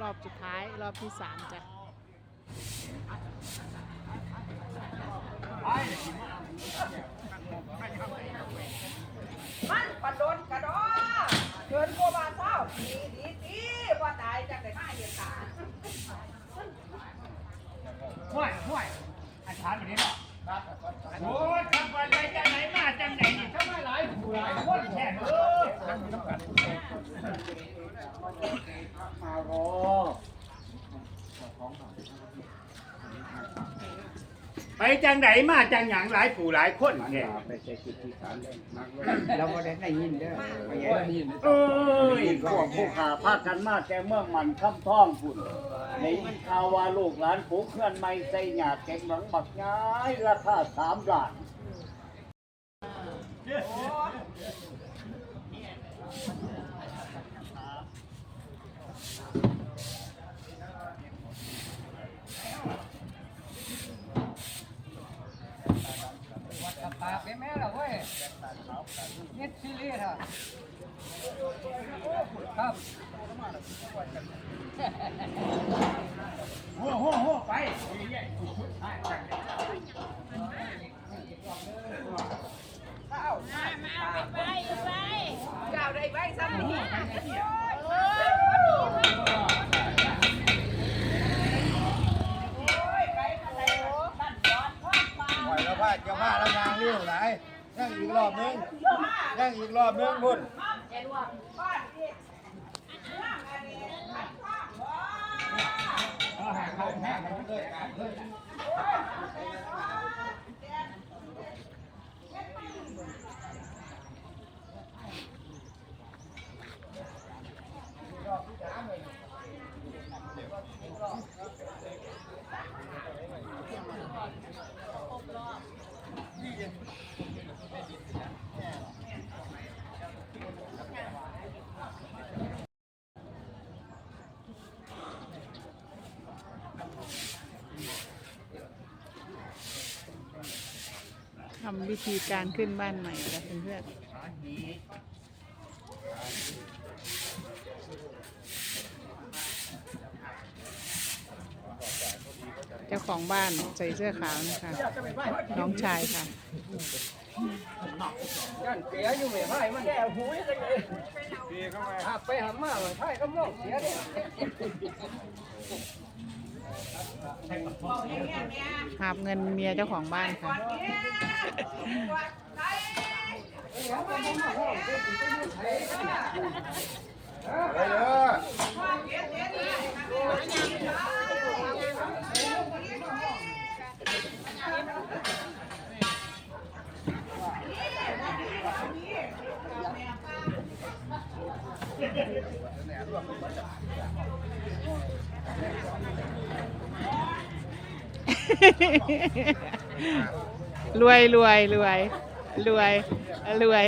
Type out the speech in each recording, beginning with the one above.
รอบสุดท้ายรอบที่สามจ้ะมันปันโดนกระดอเชิญโกบาเศร้าดีดีดีว่าตายจากไหนมาเห็นตาห้วยห้วยอาจารย์แบบนี้เนาะโอ้ยทำไปไปจังไหนมาจังไหนนี่ทำไมหลายผู้หลายคนแค่เออ ไปจังไหนมาจังหยังหลายผู้หลายคนเนี่ย ไปใช้จิตที่สารได้มากเลยเราไม่ได้ได้ยินเด้อไม่ได้ยินเอ้ยพวกผู้ขาพากันมาแต่เมืองมันค่ำท่องพุ่นในมันข่าวว่าลูกหลานผูกเคลื่อนไม่ใส่หยาดเก็บหลังบักย้ายราคาสามล้าน ปากแม่ละเว้ยเน็ตซีรีส์อะ ครับโอ้โหโหไปเจ้ามาไปไปเจ้าได้ไปซ้ำนี่ไปอะไรโอ้บ้านจอดพ่อปลาปล่อยแล้วพลาดจะพลาดแล้วนางเลี้ยวไหลยังอีกรอบนึงยังอีกรอบนึงพุ่น บ้านที่ร่างอันนี้ขัดข้างว้า ทำวิธีการขึ้นบ้านใหม่จ้ะเพื่อนๆเจ้าของบ้านใส่เสื้อขาวนะคะ น้องชายค่ะย่านเสียอยู่ไม่ให้มันแก่หูยังไงหักไปหักมาเลยให้ก็มองเสียเลย หาบเงินเมียเจ้าของบ้านค่ะ ไปเลย รวยรวยรวยรวยรวย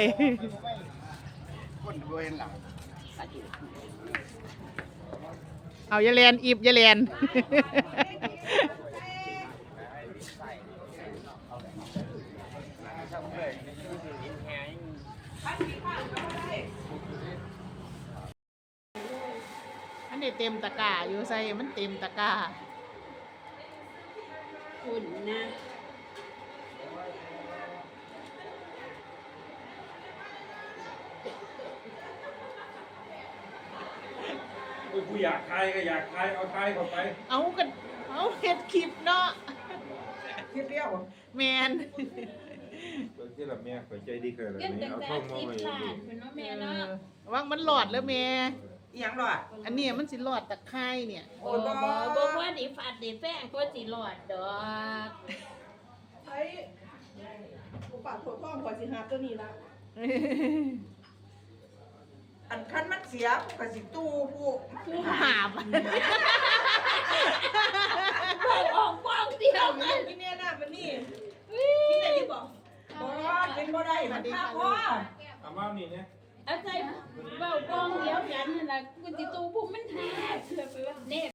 คนรวยหลังเอาอยาเรียนอิบอยาเรียนอันนี้เต็มตะกร้าอยู่ใส่มันเต็มตะกร้า คุณนะกูอยากทายก็อยากทายเอาทายเข้าไปเอากันเอาเห็ดคลิปเนาะคิดเดียวแมนตัวที่ละแม่ข่อยใจดีเคยเลยเงินนี่ตั้งเอาแต่เข้ามาสิบไว้ล้านเป็นว่าแม่เอเนาะอว่างมันหลอดแล้วแม่ อีหยังหรออันเนี้ยมันสิหลอดตะไคร่เนี่ย โอ้บ่บ่ว่าดิฟาดดิแฟงก็สิรอดดอกใช้อุปาโถท่องขอสิหาตัวนี้ละอันคันมันเสียก็สิตู้ผู้ผู้หาบบอกออกฟ้องเดียวกันกินเนี่ยนะมันนี่ที่ไหนอยู่บอกบ่กินบ่ได้มันค่าพ่อเอามานี่เนี่ยเอาใจเว้าฟ้องเดียวกันนั่นแหละกูสิตูพุ่มมันหาเสือไปว่าเน็